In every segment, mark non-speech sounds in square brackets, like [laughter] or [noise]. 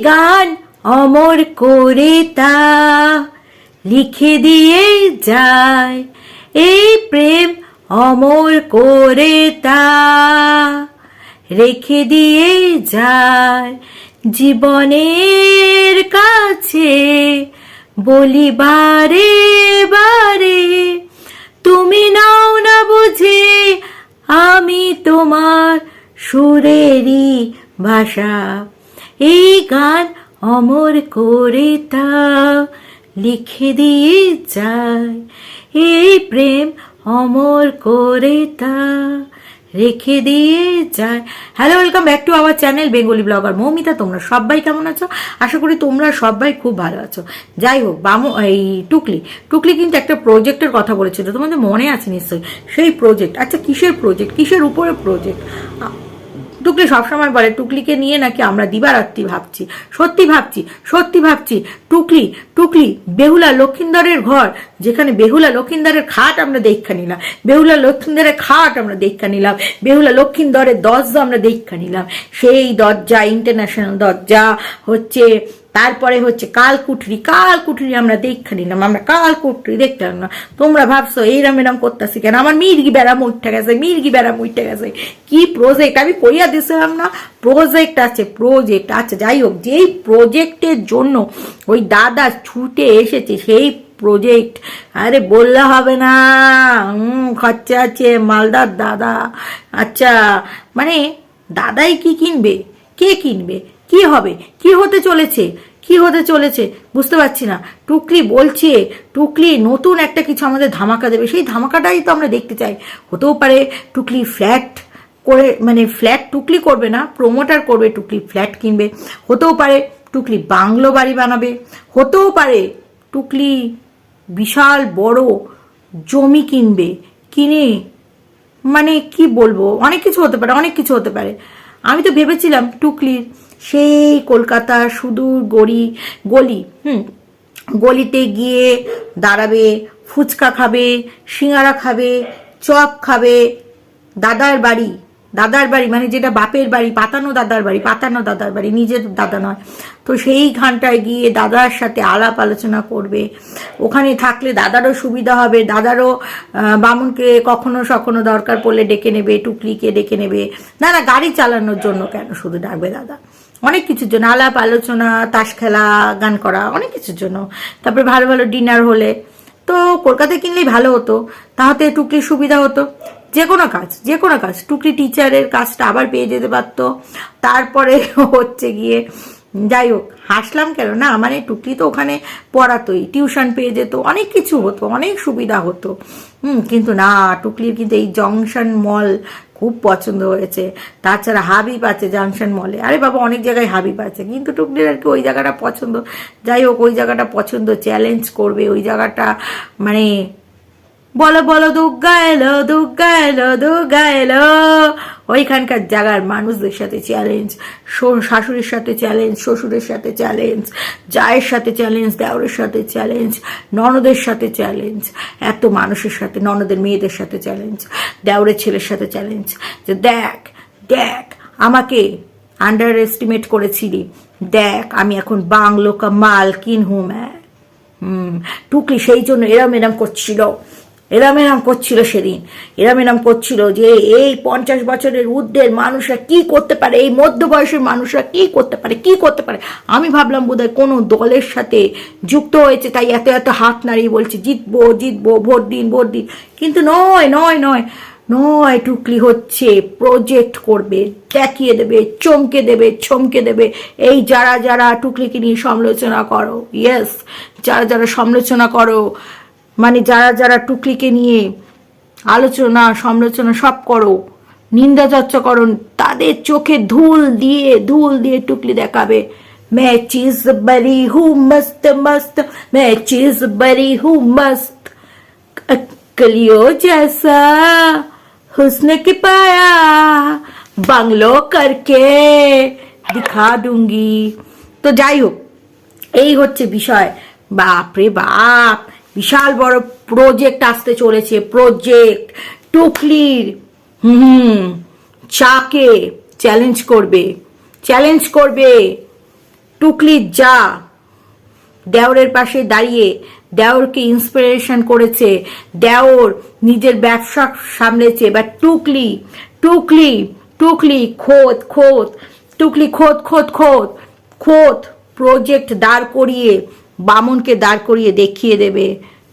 গান অমর করে তা লিখে দিয়ে যায়। এই প্রেম অমর করে তা রেখে দিয়ে যায়। জীবনের কাছে বলি, বারে বারে, তুমি নাও না বুঝে আমি তোমার সুরেরই ভাষা। এই গান অমর করে তা লিখে দিয়ে যায়। এই প্রেম অমর করে তা রেখে দিয়ে যায়। Hello welcome back to our channel Bengali blogger Moumita তোমরা সবাই কেমন আছো? আশা করি তোমরা সবাই খুব ভালো আছো। যাই হোক, বামু, এই টুকলি টুকলি কিন্তু একটা প্রজেক্টের কথা বলেছিল। তোমাদের মনে আছে নিশ্চয়ই? সেই প্রজেক্ট আচ্ছা কিসের প্রজেক্ট কিসের উপরে প্রজেক্ট টুকলি সবসময় বলে, টুকলিকে নিয়ে নাকি আমরা দিবারাত্রি ভাবছি? সত্যি ভাবছি সত্যি ভাবছি, টুকলি টুকলি, বেহুলা লক্ষিন্দরের ঘর, যেখানে বেহুলা লক্ষিন্দরের খাট আমরা দেখা নিলাম, বেহুলা লক্ষিন্দরের খাট আমরা দেখা নিলাম, বেহুলা লক্ষিন্দরের দরজা আমরা দেখা নিলাম। সেই দরজা ইন্টারন্যাশনাল দরজা, হচ্ছে তারপরে হচ্ছে কালকুঠরি কালকুঠরি আমরা দেখা নিলাম, আমরা কালকুঠরি দেখলাম না। তোমরা ভাবছ এইরাম এরাম করতেছি কেন? আমার মির্গি বেড়াম উঠে গেছে, মির্গি বেড়াম উঠে গেছে। কি প্রজেক্ট আমি কইয়া দিয়েছিলাম না প্রজেক্ট আছে প্রজেক্ট আছে। যাই হোক, যেই প্রজেক্টের জন্য ওই দাদা ছুটে এসেছে, সেই প্রজেক্ট আরে বললে হবে না। হুম খরচা আছে, মালদার দাদা। আচ্ছা মানে দাদাই কি কিনবে? কে কিনবে? কি হবে? কি হতে চলেছে? কি হতে চলেছে? বুঝতে পারছি না। টুকলি বলছে, টুকলি নতুন একটা কিছু আমাদের ধামাকা দেবে। সেই ধামাকাটাই তো আমরা দেখতে চাই। হতেও পারে টুকলি ফ্ল্যাট করে মানে ফ্ল্যাট টুকলি করবে না প্রমোটার করবে, টুকলি ফ্ল্যাট কিনবে। হতেও পারে টুকলি বাংলো বাড়ি বানাবে। হতেও পারে টুকলি বিশাল বড় জমি কিনবে। কিনে মানে কি বলব? অনেক কিছু হতে পারে, অনেক কিছু হতে পারে। আমি তো ভেবেছিলাম টুকলির সেই কলকাতার সুদূর গড়ি, গলি, হুম, গলিতে গিয়ে দাঁড়াবে, ফুচকা খাবে সিঙারা খাবে, চপ খাবে, দাদার বাড়ি। দাদার বাড়ি মানে যেটা বাপের বাড়ি, পাতানো দাদার বাড়ি, পাতানো দাদার বাড়ি, নিজের দাদা নয়। তো সেই ঘানটায় গিয়ে দাদার সাথে আলাপ আলোচনা করবে। ওখানে থাকলে দাদারও সুবিধা হবে, দাদারও বামুনকে কখনো সখনো দরকার পড়লে ডেকে নেবে টুকলিকে ডেকে নেবে। না না, গাড়ি চালানোর জন্য কেন শুধু ডাকবে দাদা? অনেক কিছুর জন্য, আলাপ, আলোচনা, তাস খেলা, গান করা, অনেক কিছুর জন্য। তারপরে ভালো ভালো ডিনার হলে তো কলকাতায় কিনলেই ভালো হতো। তাহাতে টুকলির সুবিধা হতো। যে কোনো কাজ যে কোনো কাজ। টুকলি টিচারের কাজটা আবার পেয়ে যেতে পারতো। তারপরে [laughs] হচ্ছে গিয়ে, যাই হোক, হাসলাম কেন? না মানে টুকলি তো ওখানে পড়াতোই, টিউশন পেয়ে যেত, অনেক কিছু হতো, অনেক সুবিধা হতো। হুম, কিন্তু না টুকলির কিন্তু এই জংশন মল খুব পছন্দ হয়েছে। তাছাড়া হাবিব আছে জংশন মলে। আরে বাবা, অনেক জায়গায় হাবিব আছে, কিন্তু টুকলির আর কি ওই জায়গাটা পছন্দ। যাই হোক, ওই জায়গাটা পছন্দ চ্যালেঞ্জ করবে। ওই জায়গাটা মানে বলো বলো দুর্গা এলো দুর্গা এলো দুর্গা এলো। ওইখানকার জায়গার মানুষদের সাথে চ্যালেঞ্জ শাশুড়ির সাথে চ্যালেঞ্জ শ্বশুরের সাথে চ্যালেঞ্জ জায়ের সাথে চ্যালেঞ্জ দেওরের সাথে চ্যালেঞ্জ ননদের সাথে চ্যালেঞ্জ এত মানুষের সাথে, ননদের মেয়েদের সাথে চ্যালেঞ্জ দেওরের ছেলের সাথে চ্যালেঞ্জ যে দেখ দেখ, আমাকে আন্ডার এস্টিমেট করেছিলি। দেখ, আমি এখন বাংলো কা মালকিন হুম হুম, টুকলি সেই জন্য এরম এরম করছিল। এরম এরম করছিল সেদিন। এরম এরম করছিল যে এই পঞ্চাশ বছরের ঊর্ধ্বের মানুষরা কি করতে পারে? এই মধ্য বয়সের মানুষরা কি করতে পারে? কি করতে পারে? আমি ভাবলাম বোধহয় কোনো দলের সাথে যুক্ত হয়েছে, তাই এত এত হাত নাড়িয়ে বলছে, জিতবো জিতবো, ভোট দিন ভোট দিন। কিন্তু নয় নয় নয় নয় টুকলি হচ্ছে প্রজেক্ট করবে, দেখিয়ে দেবে, চমকে দেবে চমকে দেবে। এই যারা যারা টুকলিকে নিয়ে সমালোচনা করো ইয়েস যারা যারা সমালোচনা করো মানে যারা যারা টুকলিকে নিয়ে আলোচনা সমালোচনা সব করো নিন্দা চর্চা করো তাদের চোখে ধুল দিয়ে ধুল দিয়ে টুকলি দেখাবে मैं चीज बड़ी हूँ मस्त मस्त मैं चीज बड़ी हूँ मस्त कलियो जैसा हुस्न की पाया বাংলো করকে দিখা দুঙ্গি তো যাই হোক এই হচ্ছে বিষয় বাপ রে বাপ বিশাল বড় প্রজেক্ট আসতে চলেছে প্রজেক্ট টুকলির, হুম, চাকে চ্যালেঞ্জ করবে চ্যালেঞ্জ করবে টুকলি যা, দেওরের পাশে দাঁড়িয়ে দেওরকে ইন্সপিরেশন করেছে, দেওর নিজের ব্যবসা সামলেছে বা টুকলি টুকলি টুকলি খোদ খোদ, টুকলি খোদ খোদ খোদ খোদ প্রজেক্ট দাঁড় করিয়ে বামনকে দাঁড় করিয়ে দেখিয়ে দেবে।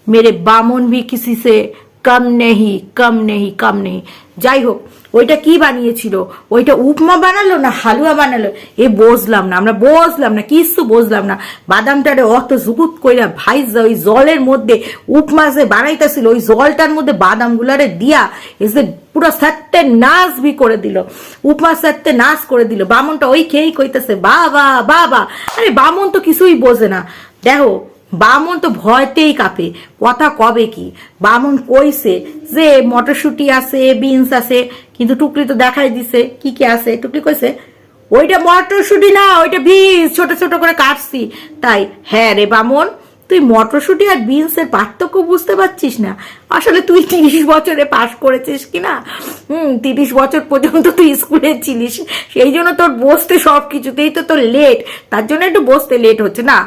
মেরে বামন ভি কিসি সে, কম নেহি কম নেহি কম নেহি। যাই হোক, ওইটা কি বানিয়েছিল? ওইটা উপমা বানালো না হালুয়া বানালো? এ বসলাম না, আমরা বসলাম না কিছু বসলাম না। বাদামটারে অত জুকুত কইরা ভাইজ ওই জলের মধ্যে উপমা যে বানাইতেছিল, ওই জলটার মধ্যে বাদামগুলারে দিয়া এসে পুরো সাত্তে নাচ বি করে দিল। উপমা সাত্তে নাচ করে দিল। বামনটা ওই খেয়েই কইতেছে, বাবা বাবা। আরে বামন তো কিছুই বোঝে না। দেখো, বামন তো ভয়তেই কাঁপে। কথা কবে কি? বামন কইছে যে, মটরশুটি আছে, বিনস আছে, কিন্তু টুকরি তো দেখাই দিছে। কি কি আছে? টুকরি কইছে, ওইটা মটরশুটি না, ওইটা বিনস, ছোট ছোট করে কাটছি। তাই হ্যাঁ রে বামন, তুই মটরশুটি আর বিনসের পার্থক্য বুঝতে পারছিস না? আসলে তুই তিরিশ বছরে পাশ করেছিস কি না? হুম, তিরিশ বছর পর্যন্ত তুই স্কুলে ছিলিস, সেই জন্য তোর বসতে সব কিছুতেই তো তোর লেট তার জন্য একটু বসতে লেট হচ্ছে না?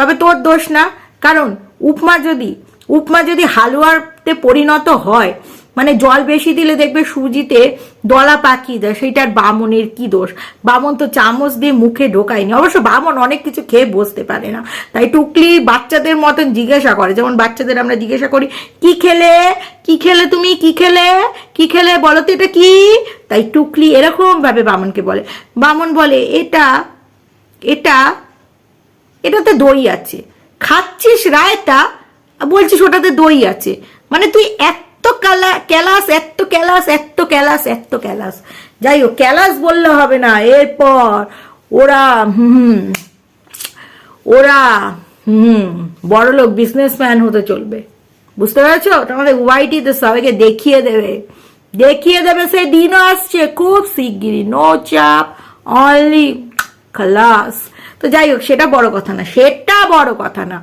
তবে তোর দোষ না। কারণ উপমা যদি উপমা যদি হালুয়াতে পরিণত হয় মানে জল বেশি দিলে দেখবে সুজিতে দলা পাকিয়ে দেয় সেইটার বামনের কি দোষ? বামন তো চামচ দিয়ে মুখে ঢোকায়নি। অবশ্য বামন অনেক কিছু খেয়ে বসতে পারে না। তাই টুকলি বাচ্চাদের মতন জিজ্ঞাসা করে, যেমন বাচ্চাদের আমরা জিজ্ঞাসা করি, কি খেলে? কি খেলে তুমি? কি খেলে? কি খেলে? বলো তো এটা কি? তাই টুকলি এরকম ভাবে বামনকে বলে। বামন বলে, এটা এটা এটাতে দই আছে। খাচ্ছিস রায়তা, বলছিস ওটাতে দই আছে। মানে তুই এত কালা, ক্যালাস এত ক্যালাস এত ক্যালাস এত ক্যালাস। যাই হোক, ক্যালাস বললে হবে না। এরপর ওরা, হুম ওরা, হুম বড়লোক বিজনেসম্যান হতে চলবে। বুঝতে পেরেছ? তোমাদের ওয়াইটিতে সবাইকে দেখিয়ে দেবে। দেখিয়ে দেবে, সেই দিনও আসছে। খুব শিগগিরই। নো চাপ অনলি খালাস তো যাই হোক, সেটা বড় কথা না, সেটা বড় কথা না।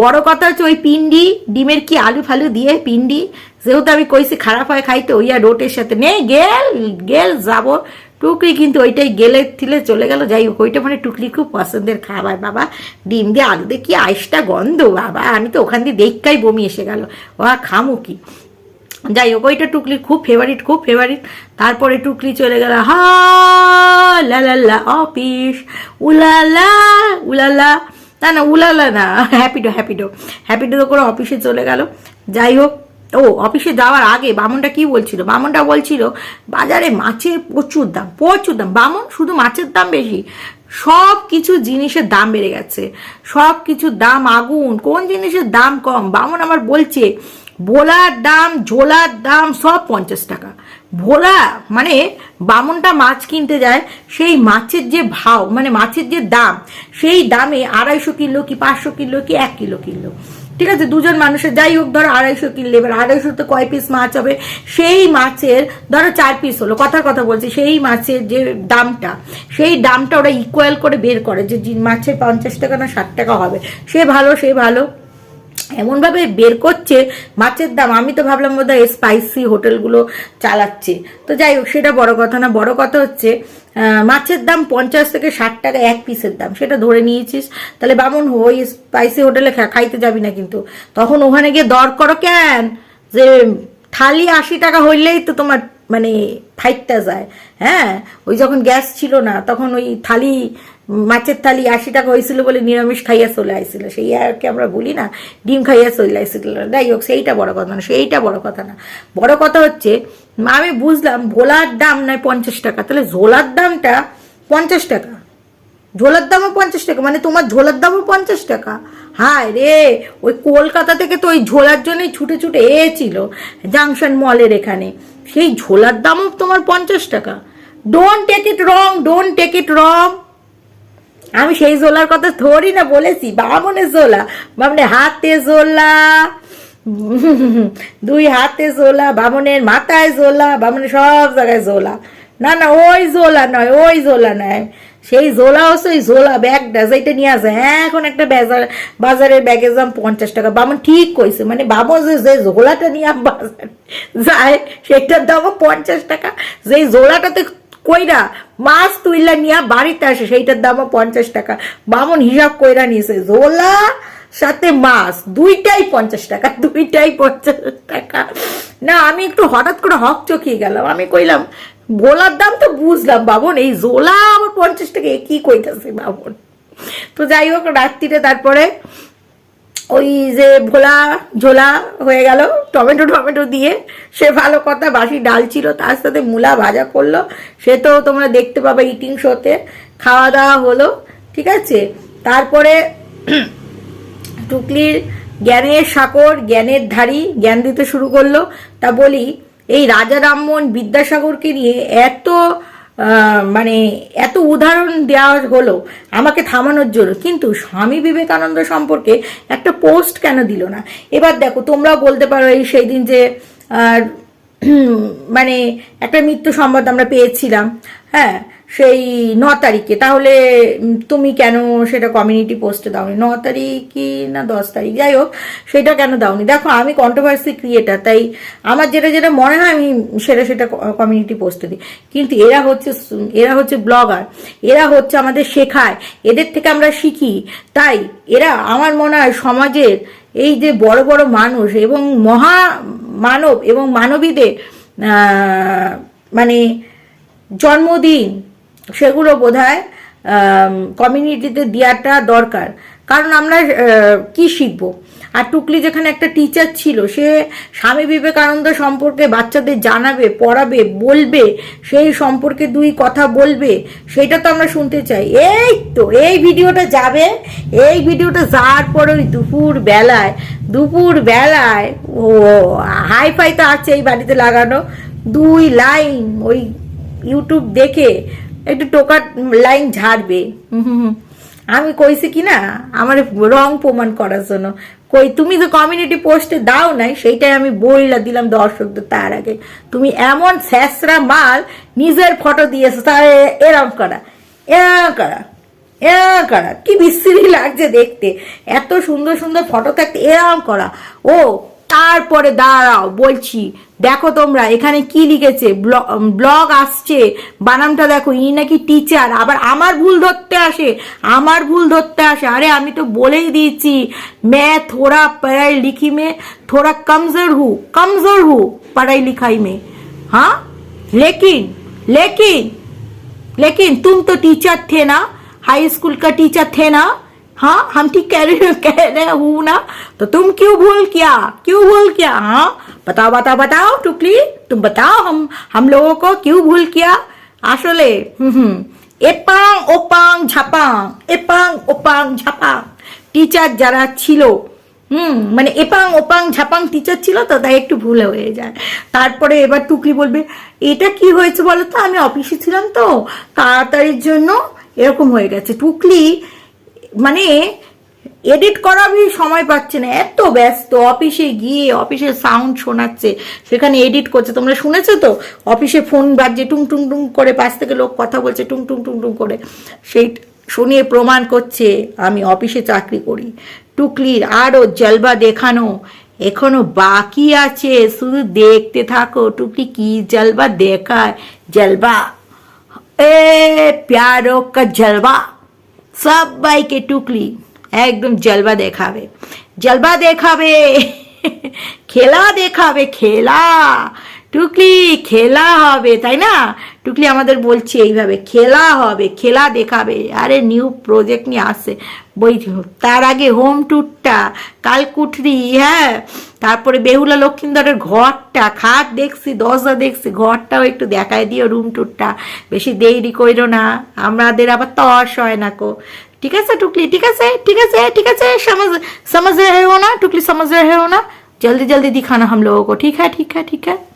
বড় কথা হচ্ছে ওই পিন্ডি, ডিমের কি আলু ফালু দিয়ে পিন্ডি? যেহেতু আমি কইছি খারাপ হয় খাইতে ওই আর রোটের সাথে নে, গেল গেল, যাব। টুকরি কিন্তু ওইটাই গেলে থিলে চলে গেল। যাই হোক, ওইটা মানে টুকলি খুব পছন্দের খাবার, বাবা। ডিম দিয়ে আলু দিয়ে কি আইসটা গন্ধ, বাবা। আমি তো ওখান দিয়ে দেখাই বমি এসে গেল। ও খামু কি? যাই হোক, ওইটা টুকলি খুব ফেভারিট খুব ফেভারিট তারপরে টুকলি চলে গেল, হা, লা লা লা, অফিস। উলালা উলালা না না উলালা না হ্যাপিডো হ্যাপিডো হ্যাপিডো করে অফিসে চলে গেল। যাই হোক, ও, অফিসে যাওয়ার আগে বামনটা কি বলছিল? বামনটা বলছিল, বাজারে মাছের প্রচুর দাম প্রচুর দাম। বামন শুধু মাছের দাম বেশি, সব কিছু জিনিসের দাম বেড়ে গেছে। সব কিছুর দাম আগুন, কোন জিনিসের দাম কম? বামন আমার বলছে ভোলার দাম, ঝোলার দাম সব পঞ্চাশ টাকা। ভোলা মানে বামনটা মাছ কিনতে যায়, সেই মাছের যে ভাও মানে মাছের যে দাম, সেই দামে আড়াইশো কিলো কি পাঁচশো কিলো কি এক কিলো কিলো ঠিক আছে, দুজন মানুষের, যাই হোক, ধরো আড়াইশো কিনলে, এবার আড়াইশোতে কয় পিস মাছ হবে? সেই মাছের, ধরো চার পিস হলো, কথার কথা বলছি, সেই মাছের যে দামটা, সেই দামটা ওরা ইকুয়াল করে বের করে যে মাছের পঞ্চাশ টাকা না ষাট টাকা হবে। সে ভালো সে ভালো। এমনভাবে বের করছে, মাছের দাম। আমি তো ভাবলাম বোধ হয় স্পাইসি হোটেলগুলো চালাচ্ছে। তো যাই হোক, সেটা বড় কথা না। বড় কথা হচ্ছে মাছের দাম পঞ্চাশ থেকে ষাট টাকা এক পিসের দাম। সেটা ধরে নিয়েছিস। তাহলে বামন ওই স্পাইসি হোটেলে খাইতে যাবি না কিন্তু। তখন ওখানে গিয়ে দর করো কেন? যে থালি আশি টাকা হইলেই তো তোমার মানে ফাইটটা যায়। হ্যাঁ? ওই যখন গ্যাস ছিল না, তখন ওই থালি মাছের থালি আশি টাকা হয়েছিল বলে নিরামিষ খাইয়া চলে আইছিল। সেই আর কি আমরা বলি না, ডিম খাইয়া চলে আইছিল। যাই হোক, সেইটা বড় কথা না, সেইটা বড় কথা না। বড় কথা হচ্ছে, আমি বুঝলাম ভোলার দাম নয় পঞ্চাশ টাকা। তাহলে ঝোলার দামটা পঞ্চাশ টাকা। ঝোলার দামও পঞ্চাশ টাকা মানে তোমার ঝোলার দামও পঞ্চাশ টাকা। হায় রে, ওই কলকাতা থেকে তো ওই ঝোলার জন্যই ছুটে ছুটে এছিল জাংশন মলের এখানে। সেই ঝোলার দামও তোমার পঞ্চাশ টাকা। Don't take it wrong don't take it wrong আমি সেই জোলার কথা থরি না বলেছি বামনের জোলা বামনের হাতে জোলা দুই হাতে জোলা বামনের মাথায় জোলা বামনের সব জায়গায় জোলা না না, ওই জোলা নয়, ওই জোলা নয়। সেই জোলা হচ্ছে ওই জোলা ব্যাগটা যেটা নিয়ে আসে। হ্যাঁ এখন একটা বাজার, বাজারের ব্যাগের দাম পঞ্চাশ টাকা। বামন ঠিক কইছে মানে বামন যে যে জোলাটা নিয়ে বাজার যায় সেটার দামও পঞ্চাশ টাকা। যেই জোলাটাতে কইরা মাছ তুইলা নিয়া বাড়িতে আসে, সেইটার দামও পঞ্চাশ টাকা। বামন হিসাব কইরা নিয়েছে ঝোলা, সাথে মাছ, দুইটাই পঞ্চাশ টাকা, দুইটাই পঞ্চাশ টাকা। না, আমি একটু হঠাৎ করে হক চকিয়ে গেলাম। আমি কইলাম ভোলার দাম তো বুঝলাম বাবন এই জোলা আমার পঞ্চাশ টাকা কি কইতাছে বাবন তো যাই হোক রাত্রিরে তারপরে ওই যে ভোলা ঝোলা হয়ে গেল, টমেটো টমেটো দিয়ে। সে ভালো কথা, বাসি ডাল ছিল, তার সাথে মূলা ভাজা করল। সে তো তোমরা দেখতে পাবে ইটিং শোতে খাওয়া দাওয়া হলো, ঠিক আছে? তারপরে [clears throat] টুকলির জ্ঞানের সাকর জ্ঞানের ধারী, জ্ঞান দিতে শুরু করল। তা বলি, এই রাজা রামমোহন বিদ্যাসাগরকে নিয়ে এত মানে এত উদাহরণ দেওয়া হলো, আমাকে থামানোর জন্য। কিন্তু স্বামী বিবেকানন্দ সম্পর্কে একটা পোস্ট কেন দিল না? এবার দেখো, তোমরাও বলতে পারো এই সেই দিন যে মানে একটা মৃত্যু সম্বাদ আমরা পেয়েছিলাম হ্যাঁ? সেই ন তারিখে। তাহলে তুমি কেন সেটা কমিউনিটি পোস্টে দাওনি? ন তারিখ কি না দশ তারিখ? যাই হোক, সেটা কেন দাওনি? দেখো, আমি কন্ট্রোভার্সি ক্রিয়েটার তাই আমার যেটা যেটা মনে হয়, আমি সেটা সেটা কমিউনিটি পোস্টে দিই। কিন্তু এরা হচ্ছে এরা হচ্ছে ব্লগার এরা হচ্ছে আমাদের শেখায়, এদের থেকে আমরা শিখি। তাই এরা, আমার মনে হয়, সমাজের এই যে বড় বড় মানুষ এবং মহা মানব এবং মানবীদের মানে জন্মদিন সেগুলো বোধ কমিউনিটিতে দেওয়াটা দরকার। কারণ আমরা কি শিখব? আর টুকলি যেখানে একটা টিচার ছিল, সে স্বামী বিবেকানন্দ সম্পর্কে বাচ্চাদের জানাবে, পড়াবে, বলবে, সেই সম্পর্কে দুই কথা বলবে, সেটা তো আমরা শুনতে চাই। এই তো, এই ভিডিওটা যাবে, এই ভিডিওটা যাওয়ার পরে ওই দুপুর বেলায় দুপুর বেলায়, ও হাই ফাই তো আছে এই বাড়িতে লাগানো, দুই লাইন ওই ইউটিউব দেখে একটু টোকার লাইন ঝাড়বে। আমি কইছি কি না আমার রং প্রমাণ করার জন্য। কই তুমি যে কমিউনিটি পোস্টে দাও নাই সেইটাই আমি বইলা দিলাম দর্শকদের তার আগে। তুমি এমন স্যাসরা মাল নিজের ফটো দিয়েছ তার এরম করা এরম করা এরম করা। কি বিশ্রী লাগছে দেখতে। এত সুন্দর সুন্দর ফটো থাকতে এরম করা। ও তারপরে দাঁড়াও বলছি দেখো তোমরা এখানে কি লিখেছে ব্লগ আসছে বানামটা দেখো ই নাকি টিচার আবার আমার ভুল ধরতে আসে আমার ভুল ধরতে আসে আরে আমি তো বলেই দিয়েছি মে থোড়া পড়াই লিখি মে থোড়া কমজোর হু কমজোর হু पढ़ाई लिखाई में हाँ लेकिन लेकिन लेकिन तुम तो टीचर थे ना हाई स्कूल का टीचर थे ना हाँ हम ठीक कह रहे कह रहे हूँ ना तो तुम क्यों भूल किया क्यों भूल किया हाँ बताओ बताओ बताओ टुकली तुम बताओ हम हम लोगों को क्यों भूल किया আসলে হুম হুম এপাং ওপাং ঝাপাং এপাং ওপাং ঝাপাং টিচার যারা ছিল হুম মানে এপাং ওপাং ঝাপাং টিচার ছিল তো তাই একটু ভুল হয়ে যায় তারপরে এবার টুকলি বলবে এটা কি হয়েছে বলো তো আমি অফিসে ছিলাম তো তাড়াতাড়ির জন্য এরকম হয়ে গেছে টুকলি মানে এডিট করারই সময় পাচ্ছে না। এত ব্যস্ত, অফিসে গিয়ে অফিসের সাউন্ড শোনাচ্ছে, সেখানে এডিট করছে। তোমরা শুনেছো তো? অফিসে ফোন বাজছে, টুং টুং টুং করে, পাশ থেকে লোক কথা বলছে, টুং টুং টুং টুং করে। সেই শুনিয়ে প্রমাণ করছে, আমি অফিসে চাকরি করি। টুকলির আরও জলবা দেখানো, এখনও বাকি আছে, শুধু দেখতে থাকো। টুকলি কি জলবা দেখায়? জলবা, এ, প্যারো কা জলবা। সবাইকে টুকলি একদম জলবা দেখাবে। জলবা দেখাবে, খেলা দেখাবে, খেলা। টুকলি খেলা হবে, তাই না? টুকলি আমাদের বলছে এইভাবে খেলা হবে খেলা দেখাবে আরে নিউ প্রজেক্ট নিয়ে আসছে বই তার আগে হোম ট্যুরটা কালকুঠরি হ্যাঁ তারপরে বেহুলা লক্ষ্মীন্দরের ঘরটা খাট দেখছি দরজা দেখছি ঘরটাও একটু দেখায় দিও রুম ট্যুরটা বেশি দেরি কইরো না আমাদের আবার তর্স হয় না কো ঠিক আছে टुकली ठीक है ठीक है ठीक है समझ समझ रहे हो ना टुकली समझ रहे हो ना जल्दी जल्दी दिखाना हम लोगों को ठीक है ठीक है ठीक है